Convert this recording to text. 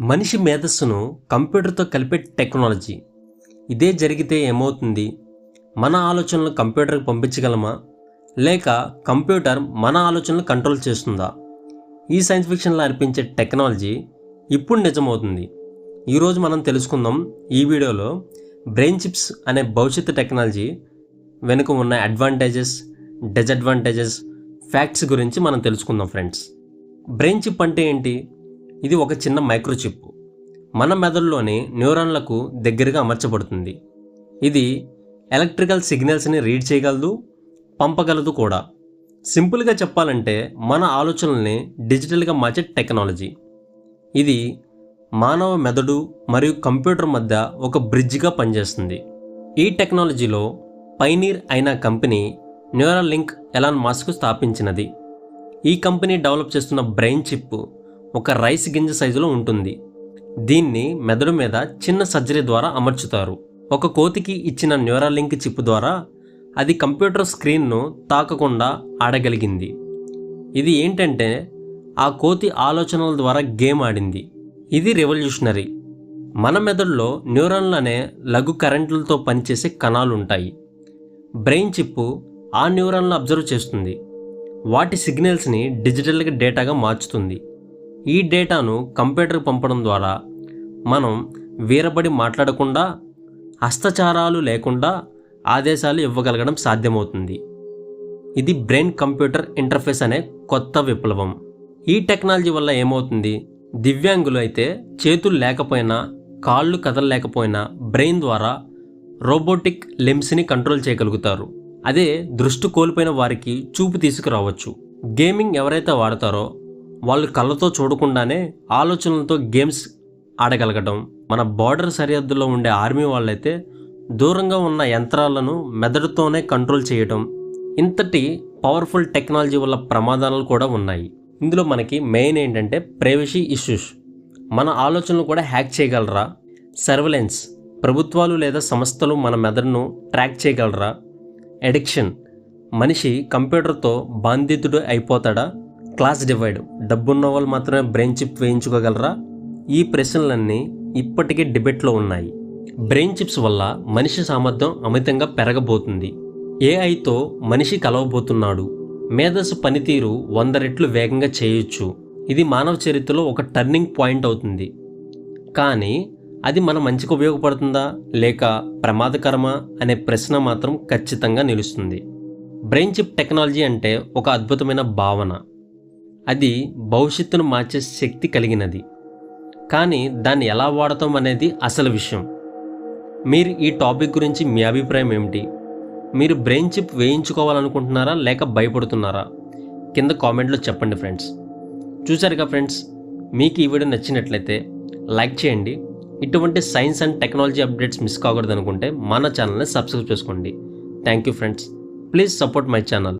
మనిషి మేధస్సును కంప్యూటర్తో కలిపే టెక్నాలజీ. ఇదే జరిగితే ఏమవుతుంది? మన ఆలోచనలు కంప్యూటర్కి పంపించగలమా? లేక కంప్యూటర్ మన ఆలోచనలు కంట్రోల్ చేస్తుందా? ఈ సైన్స్ ఫిక్షన్లో అనిపించే టెక్నాలజీ ఇప్పుడు నిజమవుతుంది. ఈరోజు మనం తెలుసుకుందాం ఈ వీడియోలో బ్రెయిన్ చిప్స్ అనే భవిష్యత్తు టెక్నాలజీ వెనుక ఉన్న అడ్వాంటేజెస్ డిజడ్వాంటేజెస్ ఫ్యాక్ట్స్ గురించి మనం తెలుసుకుందాం ఫ్రెండ్స్. బ్రెయిన్ చిప్ అంటే ఏంటి? ఇది ఒక చిన్న మైక్రోచిప్. మన మెదడులోని న్యూరాన్లకు దగ్గరగా అమర్చబడుతుంది. ఇది ఎలక్ట్రికల్ సిగ్నల్స్ని రీడ్ చేయగలదు పంపగలదు కూడా. సింపుల్గా చెప్పాలంటే మన ఆలోచనల్ని డిజిటల్గా మార్చే టెక్నాలజీ. ఇది మానవ మెదడు మరియు కంప్యూటర్ మధ్య ఒక బ్రిడ్జ్గా పనిచేస్తుంది. ఈ టెక్నాలజీలో పైనీర్ అయిన company Neuralink Elon Musk స్థాపించినది. ఈ కంపెనీ డెవలప్ చేస్తున్న బ్రెయిన్ చిప్ ఒక రైస్ గింజ సైజులో ఉంటుంది. దీన్ని మెదడు మీద చిన్న సర్జరీ ద్వారా అమర్చుతారు. ఒక కోతికి ఇచ్చిన న్యూరాలింక్ చిప్ ద్వారా అది కంప్యూటర్ స్క్రీన్ను తాకకుండా ఆడగలిగింది. ఇది ఏంటంటే ఆ కోతి ఆలోచనల ద్వారా గేమ్ ఆడింది. ఇది రెవల్యూషనరీ. మన మెదడులో న్యూరాన్లు అనే లఘు కరెంట్లతో పనిచేసే కణాలు ఉంటాయి బ్రెయిన్ చిప్పు ఆ న్యూరాన్లు అబ్జర్వ్ చేస్తుంది. వాటి సిగ్నల్స్ని డిజిటల్గా డేటాగా మార్చుతుంది. ఈ డేటాను కంప్యూటర్కి పంపడం ద్వారా మనం వీరబడి మాట్లాడకుండా హస్తచారాలు లేకుండా ఆదేశాలు ఇవ్వగలగడం సాధ్యమవుతుంది. ఇది బ్రెయిన్ కంప్యూటర్ ఇంటర్ఫేస్ అనే కొత్త విప్లవం. ఈ టెక్నాలజీ వల్ల ఏమవుతుంది? దివ్యాంగులు అయితే చేతులు లేకపోయినా కాళ్ళు కదలలేకపోయినా బ్రెయిన్ ద్వారా రోబోటిక్ లెమ్స్ని కంట్రోల్ చేయగలుగుతారు. అదే దృష్టి కోల్పోయిన వారికి చూపు తీసుకురావచ్చు. గేమింగ్ ఎవరైతే వాడతారో వాళ్ళు కళ్ళతో చూడకుండానే ఆలోచనలతో గేమ్స్ ఆడగలగడం మన బార్డర్ సరిహద్దులో ఉండే ఆర్మీ వాళ్ళైతే దూరంగా ఉన్న యంత్రాలను మెదడుతోనే కంట్రోల్ చేయడం ఇంతటి పవర్ఫుల్ టెక్నాలజీ వల్ల ప్రమాదాలు కూడా ఉన్నాయి. ఇందులో మనకి మెయిన్ ఏంటంటే ప్రైవసీ ఇష్యూస్. మన ఆలోచనలు కూడా హ్యాక్ చేయగలరా? సర్వలెన్స్. ప్రభుత్వాలు లేదా సంస్థలు మన మెదడును ట్రాక్ చేయగలరా? ఎడిక్షన్ మనిషి కంప్యూటర్తో బాధితుడు అయిపోతాడా? Class divide. డబ్బున్న వాళ్ళు మాత్రమే బ్రెయిన్ చిప్ వేయించుకోగలరా? ఈ ప్రశ్నలన్నీ ఇప్పటికే డిబేట్లో ఉన్నాయి. బ్రెయిన్ చిప్స్ వల్ల మనిషి సామర్థ్యం అమితంగా పెరగబోతుంది. ఏఐతో మనిషి కలవబోతున్నాడు. మేధస్సు పనితీరు వంద రెట్లు వేగంగా చేయొచ్చు. ఇది మానవ చరిత్రలో ఒక టర్నింగ్ పాయింట్ అవుతుంది. కానీ అది మన మంచికి ఉపయోగపడుతుందా? లేక ప్రమాదకరమా? అనే ప్రశ్న మాత్రం ఖచ్చితంగా నిలుస్తుంది. బ్రెయిన్ చిప్ టెక్నాలజీ అంటే ఒక అద్భుతమైన భావన. అది భవిష్యత్తును మార్చే శక్తి కలిగినది. కానీ దాన్ని ఎలా వాడతాం అనేది అసలు విషయం. మీరు ఈ టాపిక్ గురించి మీ అభిప్రాయం ఏమిటి? మీరు బ్రెయిన్ చిప్ వేయించుకోవాలనుకుంటున్నారా లేక భయపడుతున్నారా? కింద కామెంట్లో చెప్పండి ఫ్రెండ్స్. చూసారుగా ఫ్రెండ్స్ మీకు ఈ వీడియో నచ్చినట్లయితే లైక్ చేయండి. ఇటువంటి science and technology updates miss కాకూడదు అనుకుంటే మన ఛానల్ని సబ్స్క్రైబ్ చేసుకోండి. Thank you friends. Please support my channel.